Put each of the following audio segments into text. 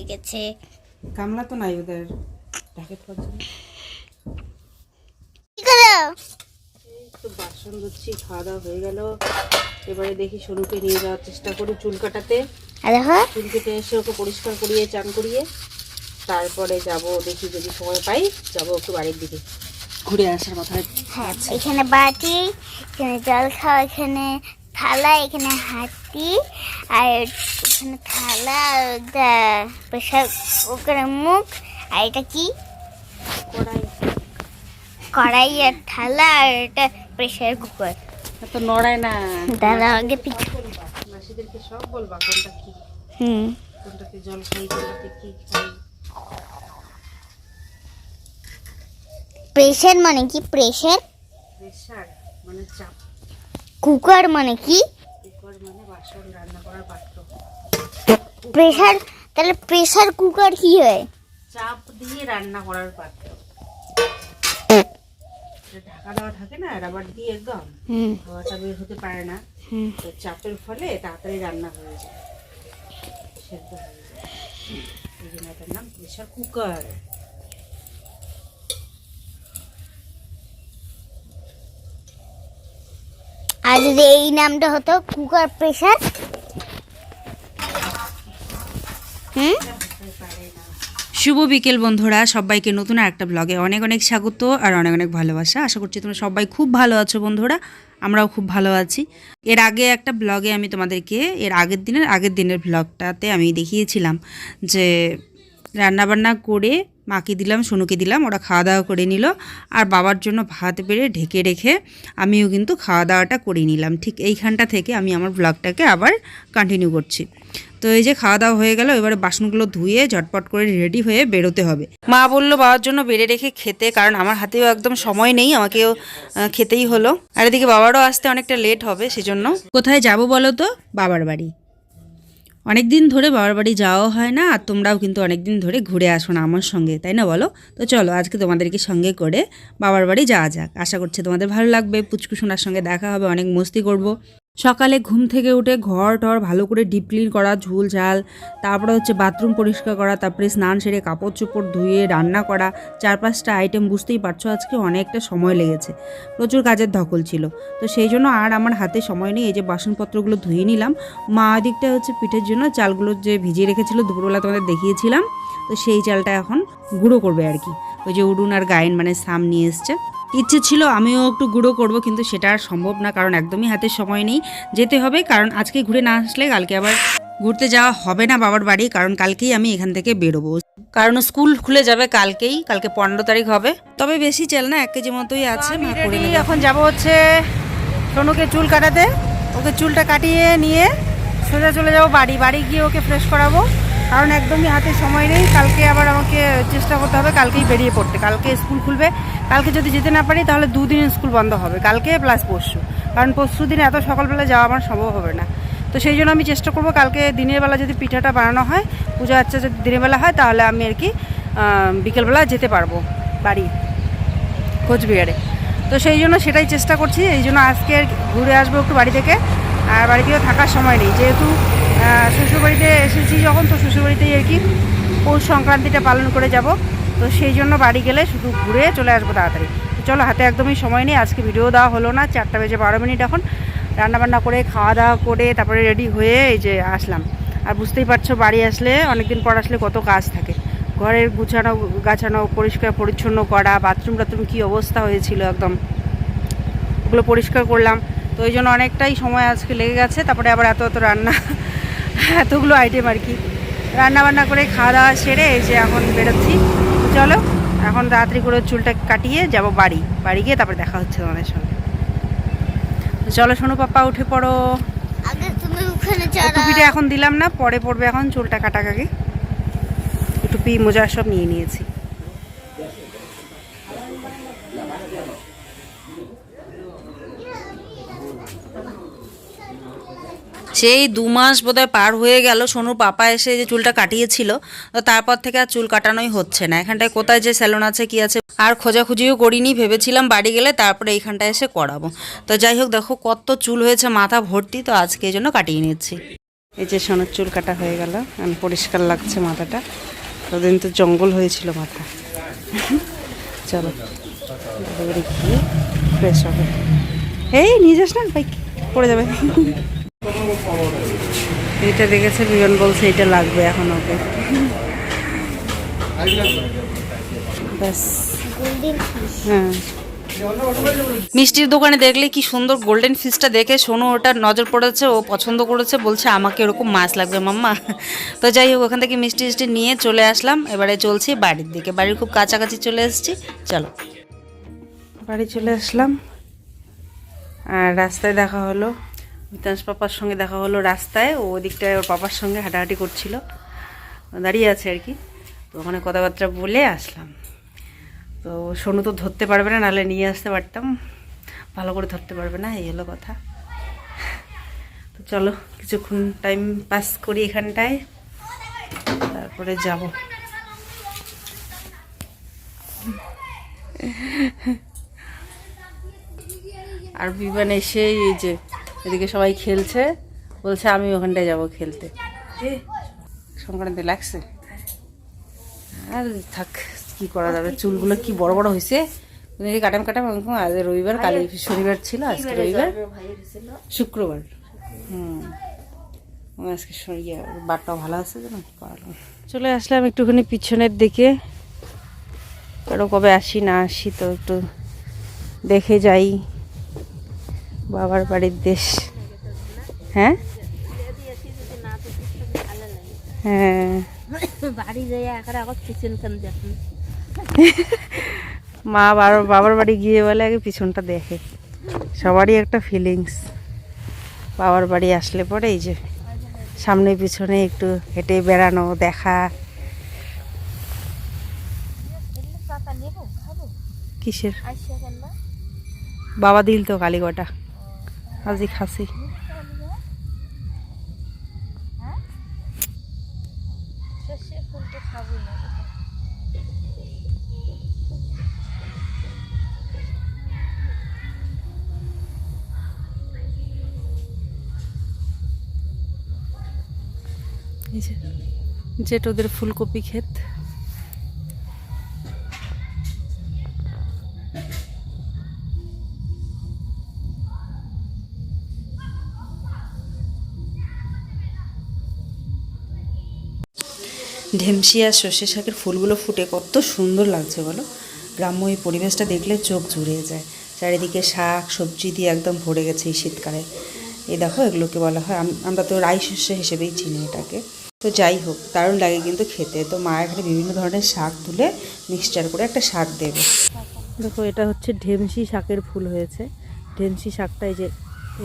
হয়ে গেছে। গামলা তো নাই ওদের প্যাকেট করছে কি করো? একটু বাসন ধুচ্ছি খাওয়া দাওয়া হয়ে গেল। এবারে দেখি সনুকে নিয়ে যাওয়ার চেষ্টা করি চুল কাটাতে। চুল কেটে এসে ওকে পরিষ্কার করিয়ে চান করিয়ে তারপরে যাব দেখি যদি সময় পাই যাব একটু বাড়ির দিকে। ঘুরে আসার কথা এখানে বাটি এখানে জল খাওয়া এখানে থালা এখানে হাতি আর এখানে থালা আর ওটা প্রেশার কুকারের মুখ আর এটা কি? কড়াই। কড়াই আর থালা আর এটা প্রেশার কুকার। তো নড়ায় না। দাদা আগে পিঠা মাসিদেরকে সব বলবা কোনটা কি? হুম। কোনটাতে জল খাই কোনটাতে কি খাই? প্রেশার মানে কি? প্রেশার প্রেশার মানে চাপ। কুকার মানে কি? কুকার মানে বাসন রান্না করার পাত্র। প্রেশার তাহলে প্রেশার কুকার কি হয়? চাপ দিয়ে রান্না করার পাত্র। ঢাকা দেওয়া থাকে না রাবার দিয়ে একদম। হাওয়াটা বের হতে পারে না। হুম। তো চাপের ফলে তাড়াতাড়ি রান্না হয়ে যায়। সেদ্ধ হয়ে যায়। এই জন্য এটার নাম কুকার। আর যদি এই নামটা হতো, কুকার প্রেশার হুম? শুভ বিকেল বন্ধুরা, সবাইকে নতুন আর একটা ব্লগে অনেক অনেক স্বাগত আর অনেক অনেক ভালোবাসা। আশা করছি তোমরা সবাই খুব ভালো আছো বন্ধুরা, আমরাও খুব ভালো আছি। এর আগে একটা ব্লগে আমি তোমাদেরকে, এর আগের দিনের আগের দিনের ব্লগটাতে আমি দেখিয়েছিলাম যে রান্নাবান্না করে মাকে দিলাম, সোনুকে দিলাম, ওরা খাওয়া দাওয়া করে নিল। আর বাবার জন্য ভাত বেড়ে ঢেকে রেখে আমিও কিন্তু খাওয়া দাওয়াটা করে নিলাম। ঠিক এইখানটা থেকে আমি আমার ব্লগটাকে আবার কন্টিনিউ করছি। তো এই যে খাওয়া দাওয়া হয়ে গেল, এবারে বাসনগুলো ধুয়ে ঝটপট করে রেডি হয়ে বেরোতে হবে। মা বলল, বাবার জন্য বেড়ে রেখে খেতে, কারণ আমার হাতেও একদম সময় নেই, আমাকেও খেতেই হলো। আর এদিকে বাবারও আসতে অনেকটা লেট হবে, সেজন্য। কোথায় যাব বলো তো? বাবার বাড়ি। অনেক দিন ধরে বাবার বাড়ি যাওয়া হয় না, আর তোমরাও কিন্তু অনেক দিন ধরে ঘুরে আসো না আমার সঙ্গে, তাই না বলো? তো চলো, আজকে তোমাদেরকে সঙ্গে করে বাবার বাড়ি যাওয়া যাক। আশা করছি তোমাদের ভালো লাগবে। পুচকুসোনার সঙ্গে দেখা হবে, অনেক মস্তি করব। সকালে ঘুম থেকে উঠে ঘর টর ভালো করে ডিপ ক্লিন করা, ঝুল ঝাল, তারপরে হচ্ছে বাথরুম পরিষ্কার করা, তারপরে স্নান সেরে কাপড় চোপড় ধুয়ে রান্না করা চার পাঁচটা আইটেম বুঝতেই পারছ আজকে অনেকটা সময় লেগেছে। প্রচুর কাজের ধকল ছিল। তো সেই জন্য আর আমার হাতে সময় নেই, এই যে বাসনপত্রগুলো ধুয়ে নিলাম। মা দিকটা হচ্ছে পিঠের জন্য চালগুলো যে ভিজিয়ে রেখেছিল, দুপুরবেলা তোমাদের দেখিয়েছিলাম। তো সেই চালটা এখন গুঁড়ো করবে আর কি। ওই যে উডুন আর গায়েন মানে সাম নিয়ে এসছে। ইচ্ছে ছিল আমিও একটু গুঁড়ো করব কিন্তু সেটা আর সম্ভব না কারণ একদমই হাতে সময় নেই। যেতে হবে কারণ আজকে ঘুরে না আসলে কালকে আবার ঘুরতে যাওয়া হবে না বাবার বাড়ি কারণ কালকেই আমি এখান থেকে বেরোবো। কারণ স্কুল খুলে যাবে কালকেই কালকে পনেরো তারিখ হবে। তবে বেশি চাল না এক কেজি মতোই আছে। এখন যাব হচ্ছে সোনুকে চুল কাটাতে। ওকে চুলটা কাটিয়ে নিয়ে সোজা চলে যাব বাড়ি বাড়ি গিয়ে ওকে ফ্রেশ করাবো। কারণ একদমই হাতে সময় নেই। কালকে আবার আমাকে চেষ্টা করতে হবে, কালকেই বেরিয়ে পড়তে। কালকে স্কুল খুলবে। কালকে যদি যেতে না পারি, তাহলে দুদিন স্কুল বন্ধ হবে, কালকে প্লাস পরশু। কারণ পরশু দিন এত সকালবেলা যাওয়া আমার সম্ভব হবে না। তো সেই জন্য আমি চেষ্টা করব, কালকে দিনের বেলা যদি পিঠাটা বানানো হয়, পূজা আচ্ছা যদি দিনের বেলা হয়, তাহলে আমি আর কি বিকেলবেলা যেতে পারব বাড়ি, কোচবিহারে। তো সেই জন্য সেটাই চেষ্টা করছি। এই জন্য আজকে ঘুরে আসব একটু বাড়ি থেকে। আর বাড়ি বাড়িতেও থাকার সময় নেই। যেহেতু শ্বশুরবাড়িতে এসেছি যখন, তো শ্বশুরবাড়িতেই আর কি পৌষ সংক্রান্তিটা পালন করে যাব। তো সেই জন্য বাড়ি গেলে শুধু ঘুরে চলে আসব তাড়াতাড়ি। চলো, হাতে একদমই সময় নেই, আজকে ভিডিও দেওয়া হলো না, চারটা বেজে বারো মিনিট এখন। রান্নাবান্না করে, খাওয়া দাওয়া করে, তারপরে রেডি হয়ে এই যে আসলাম। আর বুঝতেই পারছ, বাড়ি আসলে, অনেকদিন পর আসলে কত কাজ থাকে। ঘরের গুছানো, গাছানো, পরিষ্কার পরিচ্ছন্ন করা বাথরুম টাথরুম কী অবস্থা হয়েছিল একদম। ওগুলো পরিষ্কার করলাম। তো ওই জন্য অনেকটাই সময় আজকে লেগে গেছে, তারপরে আবার এত এত রান্না এতগুলো আইটেম আর কি। রান্না বান্না করে খাওয়া দাওয়া সেরে এই যে এখন বেরোচ্ছি। চলো এখন রাত্রি করে চুলটা কাটিয়ে যাব বাড়ি। বাড়ি গিয়ে তারপরে দেখা হচ্ছে তোমাদের সঙ্গে। চলো শোনো পাপ্পা উঠে পড়ো। পিঠে এখন দিলাম না পরে পড়বে এখন চুলটা কাটা আগে টুপি মোজা সব নিয়ে নিয়েছি। সেই দু মাস বোধহয় পার হয়ে গেল, সোনুর পাপা এসে যে চুলটা কাটিয়েছিল, তো তারপর থেকে আর চুল কাটানোই হচ্ছে না। এখানটায় কোথায় যে স্যালন আছে, কি আছে, আর খোঁজাখুঁজিও করিনি, ভেবেছিলাম বাড়ি গেলে তারপরে এইখানটায় এসে করাবো। তো যাই হোক, দেখো কত চুল হয়েছে, মাথা ভর্তি, তো আজকে এই জন্য কাটিয়ে নিচ্ছি এই যে সোনার চুল কাটা হয়ে গেল এখন পরিষ্কার লাগছে মাথাটা। ততদিন তো জঙ্গল হয়েছিল মাথা। চলো ফ্রেশ হবে। এই, নিয়ে যাস না বাইক পড়ে যাবে। এটা দেখেছে বিমান বলছে এটা লাগবে এখন ওকে। হ্যাঁ। মিষ্টির দোকানে দেখলে কি সুন্দর গোল্ডেন ফিশটা দেখে শোনো ওটা নজর পড়েছে ও পছন্দ করেছে বলছে আমাকে এরকম মাছ লাগবে মাম্মা। তো যাই হোক ওখান থেকে মিষ্টি মিষ্টি নিয়ে চলে আসলাম। এবারে চলছি বাড়ির দিকে। বাড়ির খুব কাছাকাছি চলে এসেছি। চলো। বাড়ি চলে আসলাম। আর রাস্তায় দেখা হলো। মিতাংশ পাপার সঙ্গে দেখা হলো রাস্তায়, ও ওদিকটায় ওর পাপার সঙ্গে হাঁটাহাঁটি করছিল। দাঁড়িয়ে আছে আর কি। তো ওখানে কথাবার্তা বলে আসলাম। তো সোনু তো ধরতে পারবে না, নাহলে নিয়ে আসতে পারতাম। ভালো করে ধরতে পারবে না, এই হলো কথা। তো চলো, কিছুক্ষণ টাইম পাস করি এখানটায়। তারপরে যাব। আর বিমান এসে এই যে এদিকে সবাই খেলছে। বলছে আমি ওখানটায় যাব খেলতে। সংক্রান্তি লাগছে। আর থাক কি করা যাবে? চুলগুলো কি বড় বড় হয়েছে? কাটাম কাটাম ওরকম আজ রবিবার কালি শনিবার ছিল আজকে রবিবার। শুক্রবার। হুম। আজকে ইয়ে বারটাও ভালো আছে যেন চলে আসলাম একটুখানি পিছনের দিকে। কারও কবে আসি না আসি তো একটু দেখে যাই। বাবার বাড়ির দেশ। হ্যাঁ? হ্যাঁ। মা বাবার বাবার বাড়ি গিয়ে বলে আগে পিছনটা দেখে। সবারই একটা ফিলিংস বাবার বাড়ি আসলে পরে এই যে সামনে পিছনে একটু হেঁটে বেড়ানো দেখা। কিসের? বাবা দিল তো কালীগটা আজি খাসি যেটা ওদের ফুলকপি ক্ষেত। ঢেমসি আর সর্ষে শাকের ফুলগুলো ফুটে কত সুন্দর লাগছে বলো। গ্রাম্য এই পরিবেশটা দেখলে চোখ জুড়িয়ে যায়। চারিদিকে শাক, সবজি দিয়ে একদম ভরে গেছে এই শীতকালে। এই দেখো এগুলোকে বলা হয়। আমরা তো রাই শস্য হিসেবেই চিনি এটাকে। তো যাই হোক, দারুণ লাগে কিন্তু খেতে। তো মা এখানে বিভিন্ন ধরনের শাক তুলে মিক্সচার করে একটা শাক দেবে। দেখো এটা হচ্ছে ঢেমসি শাকের ফুল হয়েছে। ঢেমসি শাকটা এই যে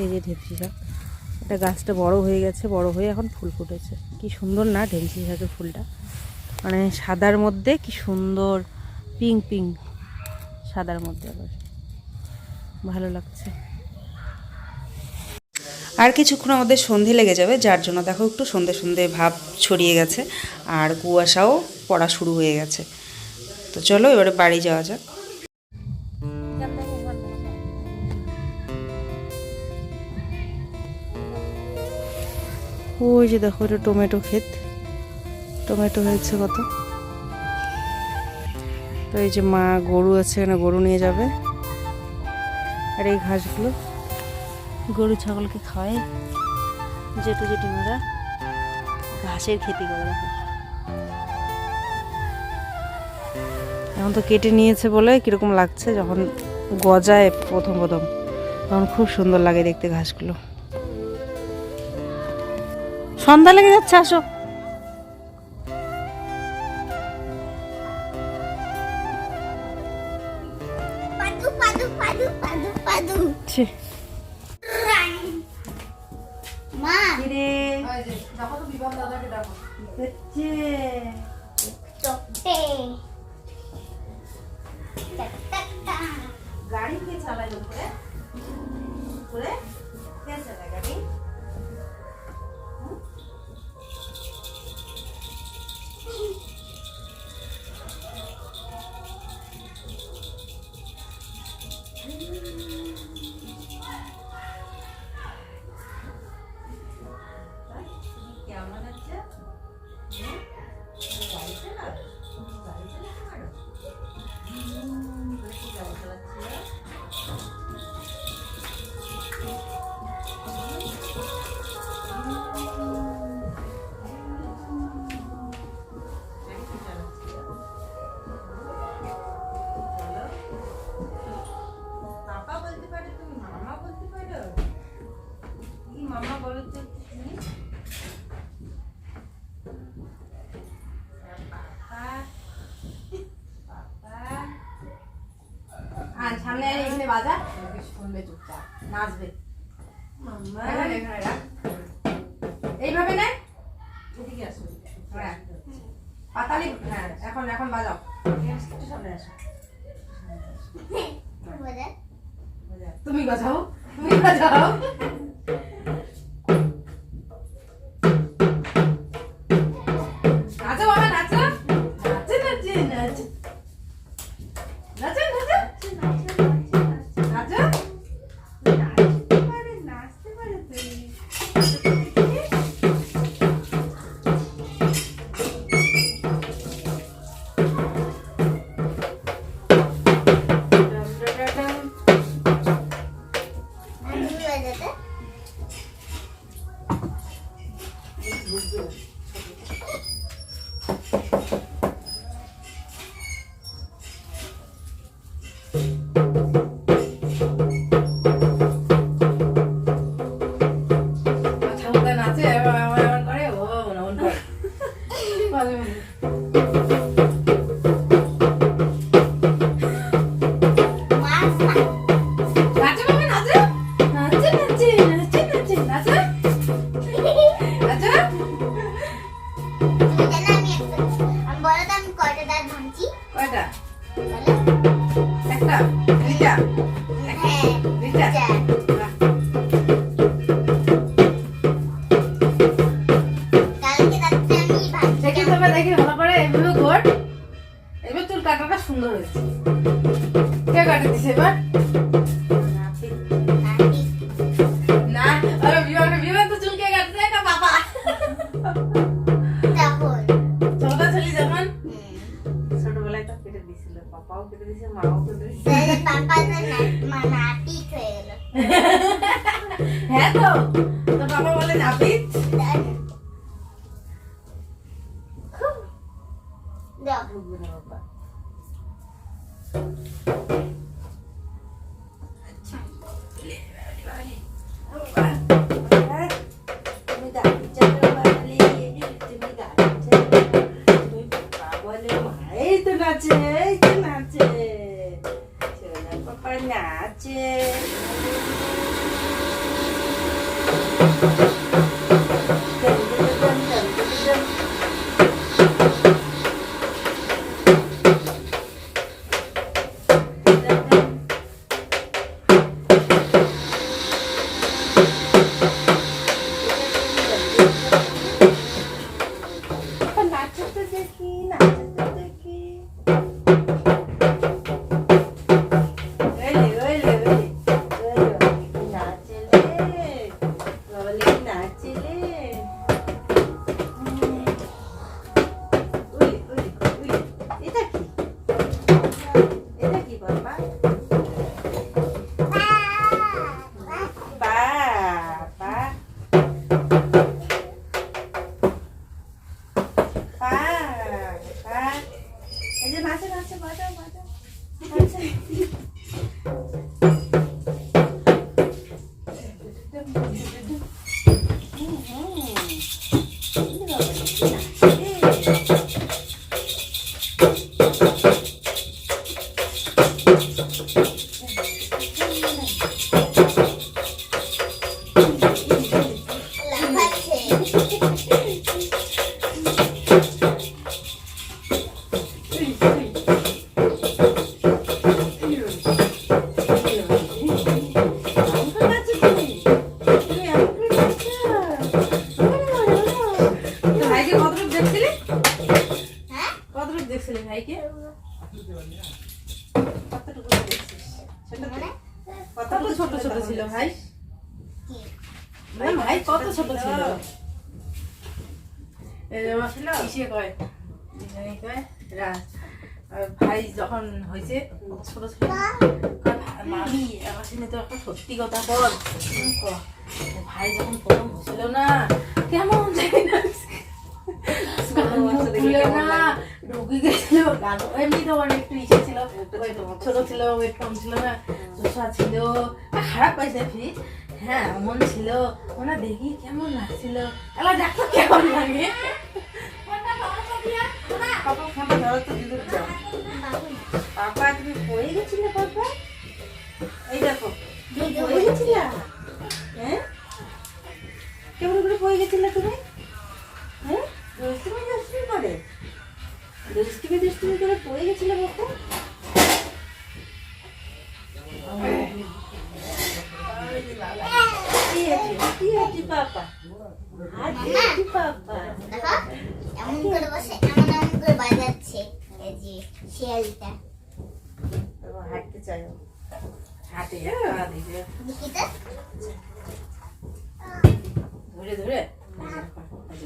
এই যে ঢেমসি শাক। এটা গাছটা বড় হয়ে গেছে, বড় হয়ে এখন ফুল ফুটেছে। কি সুন্দর না ঢেমসি শাকের ফুলটা। মানে সাদার মধ্যে কি সুন্দর পিঙ্ক পিঙ্ক সাদার মধ্যে আবার। ভালো লাগছে। আর কিছুক্ষণ আমাদের সন্ধে লেগে যাবে, যার জন্য দেখো একটু সন্ধে সন্ধে ভাব ছড়িয়ে গেছে, আর কুয়াশাও পড়া শুরু হয়ে গেছে। তো চলো এবারে বাড়ি যাওয়া যাক। ওই যে দেখো এটা টমেটো ক্ষেত। টমেটো হয়েছে কত? তো এই যে মা গরু আছে এখানে গরু নিয়ে যাবে। আর এই ঘাসগুলো? গরু ছাগলকে খাওয়ায় জেঠু জেঠিমারা ঘাসের খেতে করে এখন তো কেটে নিয়েছে বলে কীরকম লাগছে যখন গজায় প্রথম প্রথম। তখন খুব সুন্দর লাগে দেখতে ঘাসগুলো। সন্ধ্যা লেগে যাচ্ছে আসো। টাক গাড়ি কে চালায় উপরে? উপরে? বাজা শুনবে চুপচাপ নাচবে। Ha ha ha! খারাপ হ্যাঁ এমন ছিল। ওনা দেখি কেমন লাগছিল। এলা দেখো কেমন লাগে। পাপা খাবার ধরো তো দিদুর যাও পাপা তুমি পড়ে গেছিলে পাপা? এই দেখো তুমি পড়ে গেছিলা? হ্যাঁ? কেমন করে পড়ে গেছিলে তুমি? হ্যাঁ? দুষ্টুমি দুষ্টুমি করে? দুষ্টুমি দুষ্টুমি করে পড়ে গেছিলে বাপু এমন করে বসে এমন এমন করে বাজাচ্ছে এই যে শিয়ালটা হাঁটতে চাই। হাঁটে ধরে ধরে এই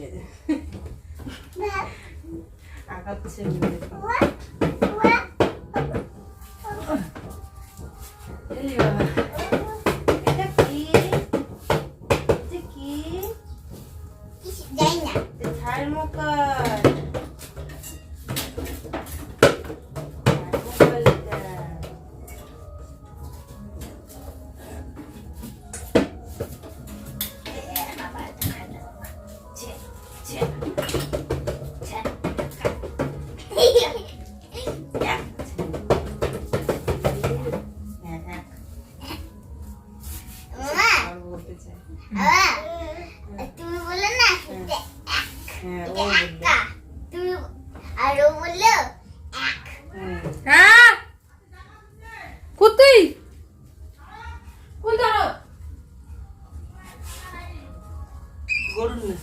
বলতে চাই বাবা তুমি বললে না এটা হ্যাঁ ও এটা বলবে একা তুমি আর ও বলল এক হুম হ্যাঁ কোথায় কোন ধরো গরুর না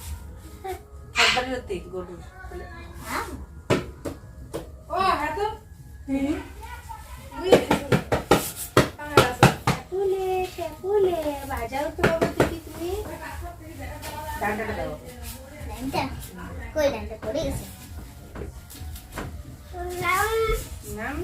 একবারে হতে গরুর ও হ্যাঁ তো ফুলে ফুলে বাজাও তো বাবা দেখি তুমি ডান্ডাটা দাও ডান্ডা কই ডান্ডা পড়ে গেছে নাও নাম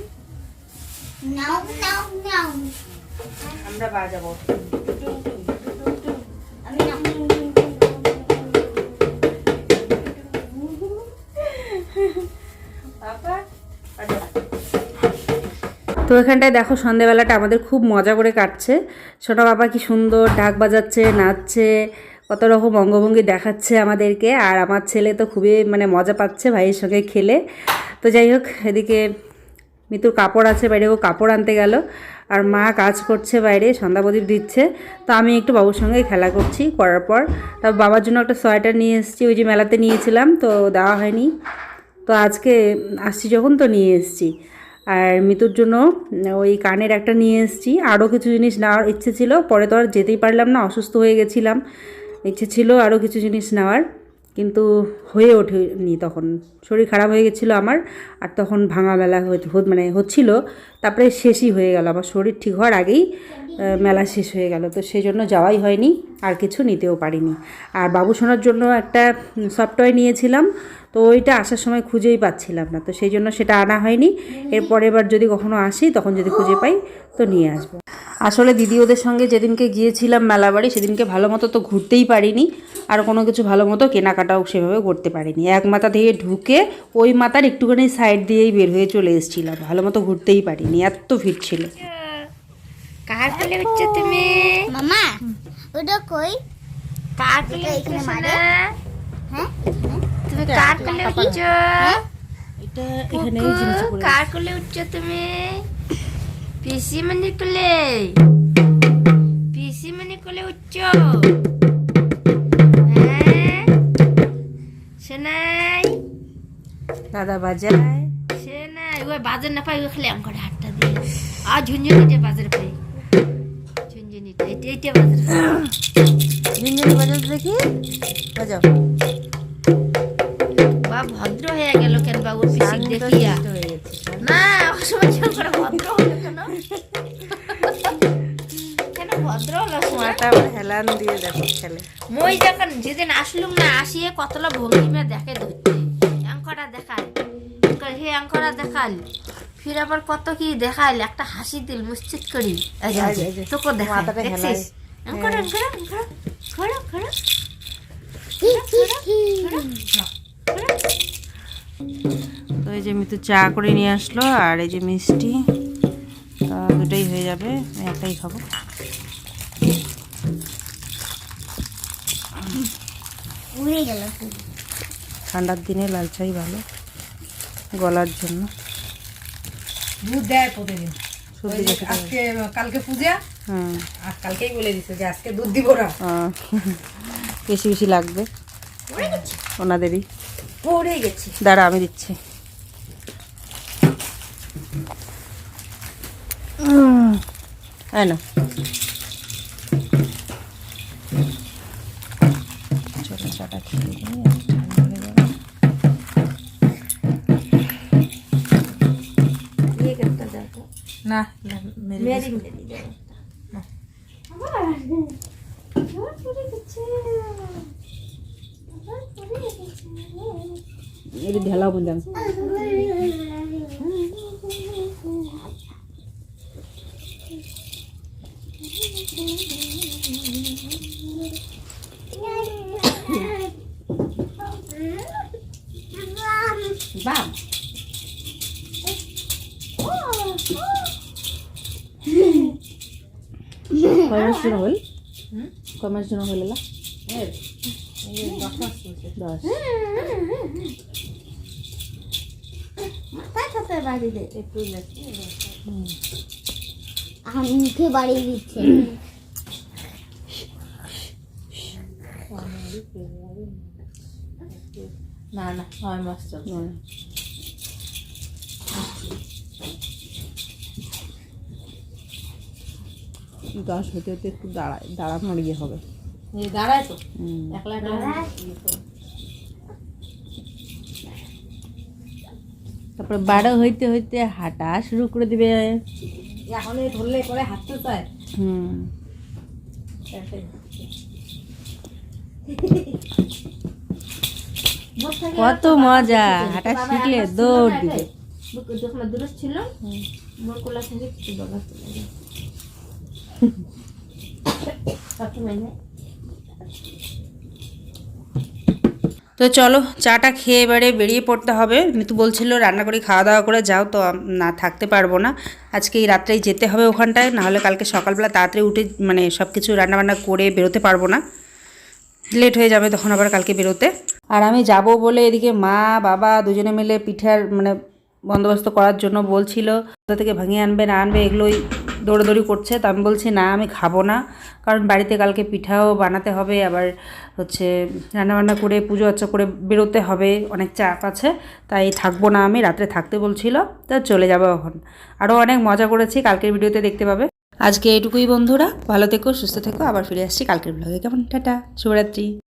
তো এখানটায় দেখো সন্ধেবেলাটা আমাদের খুব মজা করে কাটছে। ছোটো বাবা কি সুন্দর ঢাক বাজাচ্ছে, নাচছে, কত রকম অঙ্গভঙ্গি দেখাচ্ছে আমাদেরকে। আর আমার ছেলে তো খুবই মানে মজা পাচ্ছে ভাইয়ের সঙ্গে খেলে। তো যাই হোক, এদিকে মিতুর কাপড় আছে বাইরে, ও কাপড় আনতে গেল। আর মা কাজ করছে বাইরে, সন্ধ্যা প্রদীপ দিচ্ছে। তো আমি একটু বাবুর সঙ্গে খেলা করছি করার পর। তারপর বাবার জন্য একটা সোয়েটার নিয়ে এসেছি, ওই যে মেলাতে নিয়েছিলাম, তো দেওয়া হয়নি। তো আজকে আসছি যখন তো নিয়ে এসেছি। আর মিতুর জন্য ওই কানের একটা নিয়ে এসেছি। আরও কিছু জিনিস নেওয়ার ইচ্ছে ছিল, পরে তো আর যেতেই পারলাম না, অসুস্থ হয়ে গেছিলাম। ইচ্ছে ছিল আরও কিছু জিনিস নেওয়ার। কিন্তু হয়ে ওঠেনি তখন। শরীর খারাপ হয়ে গেছিল আমার, আর তখন ভাঙা মেলা মানে হচ্ছিল। তারপরে শেষই হয়ে গেল। আমার শরীর ঠিক হওয়ার আগেই মেলা শেষ হয়ে গেল। তো সেই জন্য যাওয়াই হয়নি, আর কিছু নিতেও পারিনি। আর বাবু শোনার জন্য একটা সফটওয়্যার নিয়েছিলাম, তো ওইটা আসার সময় খুঁজেই পাচ্ছিলাম না। তো সেই জন্য সেটা আনা হয়নি। এরপরে এবার যদি কখনো আসি, তখন যদি খুঁজে পাই, তো নিয়ে আসব। আসলে দিদি ওদের সঙ্গে যেদিনকে গিয়েছিলাম মেলাবাড়ি, সেদিনকে ভালো মতো তো ঘুরতেই পারিনি। আর কোনো কিছু ভালো মতো কেনাকাটাও সেভাবে করতে পারিনি। এক মাথা থেকে ঢুকে ওই মাথার একটুখানি সাইড দিয়েই বের হয়ে চলে এসেছিলাম। ভালো মতো ঘুরতেই পারিনি এত ভিড় ছিল। কার কোলে উঠছো তুমি মামা ওটা কই? কার কোলে এখানে মারে? হ্যাঁ? তুমি কার কোলে উঠছো এটা কুকু, কার কোলে উঠছো তুমি পিসি মনি কোলে। পিসি মনি কোলে উঠছো দাদা বাজায়। শোনাই ওই বাজার না পাই ওই খালি আমার হাতটা দিয়ে। আর ঝুনঝুনিটা বাজার পাই। ঝুনঝুনিটা এটা এটা বাজার। ঝুনঝুনি বাজার দেখি। বাজাও। বা ভদ্র হয়ে গেল কেন বাবুর পিসিক দেখিয়া? না অসময় করে ভদ্র হলো কেন? ভদ্র হলো মাথা হেলান দিয়ে দেখো খেলে মই যখন যেদিন আসলুম না আসিয়ে কতলা ভঙ্গিমা দেখে ধরতে। অঙ্কটা দেখাল। হে অঙ্কটা দেখাল। ফির আবার কত কি দেখাল একটা হাসি দিল মুশ্চিত করি। তোকে দেখাল দেখছিস? অঙ্কটা তো এই যে মিতু চা করে নিয়ে আসলো আর এই যে মিষ্টি তা দুটোই হয়ে যাবে একটাই খাব। উড়ে গেল ঠান্ডার দিনে লাল চাই ভালো গলার জন্য। আজকে কালকে পূজা হ্যাঁ আর কালকেই বলে দিছে যে আজকে দুধ দিব না। বেশি বেশি লাগবে। ওনাদেরই। পড়ে গেছে। দাঁড়া আমি দিচ্ছি। এই না এটা ঢেলাও বুঝলাম বাম কয় মাস জন্য হল কয় মাস জন্য হল দশ। মাস চলছে। দশ মাথায় সাথে বাড়ি দে একটু লেগে, মুখে বাড়িয়ে দিচ্ছে। না না নয় মাস দশ হতে হতে একটু দাঁড়ায় দাঁড়ানোর ইয়ে হবে। দাঁড়ায় তো। একলা একলা ইয়ে করে। তারপরে বারো হইতে হইতে হাঁটা শুরু করে দিবে। এখন ধরলে পরে হাঁটতে চায়। হুম। কত মজা হাঁটা শিখলে দৌড় দিবে। যখন দূরে ছিল মোর কোলা থেকে কিছু যায় সবসময় নেই তো চলো, চাটা খেয়ে এবারে বেরিয়ে পড়তে হবে। মিতু বলছিল, রান্না করে, খাওয়া দাওয়া করে যাও। তো না, থাকতে পারব না। আজকে এই রাত্রেই যেতে হবে ওখানটায়, নাহলে কালকে সকালবেলা তাড়াতাড়ি উঠে মানে সব কিছু রান্নাবান্না করে বেরোতে পারব না। লেট হয়ে যাবে তখন আবার কালকে বেরোতে। আর আমি যাব বলে এদিকে মা, বাবা দুজনে মিলে পিঠার মানে বন্দোবস্ত করার জন্য বলছিল, কোথা থেকে ভাঙিয়ে আনবে, না আনবে, এগুলোই দৌড়াদৌড়ি করছে, তো আমি বলছি, না, আমি খাব না। কারণ বাড়িতে কালকে পিঠাও বানাতে হবে, আবার হচ্ছে রান্নাবান্না করে, পুজো আচ্চা করে বেরোতে হবে, অনেক চাপ আছে, তাই থাকব না আমি, রাত্রে থাকতে বলছিল, তো চলে যাব এখন। আরও অনেক মজা করেছি, কালকের ভিডিওতে দেখতে পাবে। আজকে এটুকুই বন্ধুরা, ভালো থেকো, সুস্থ থেকো, আবার ফিরে আসছি কালকের ব্লগে। কেমন? টাটা, শুভরাত্রি।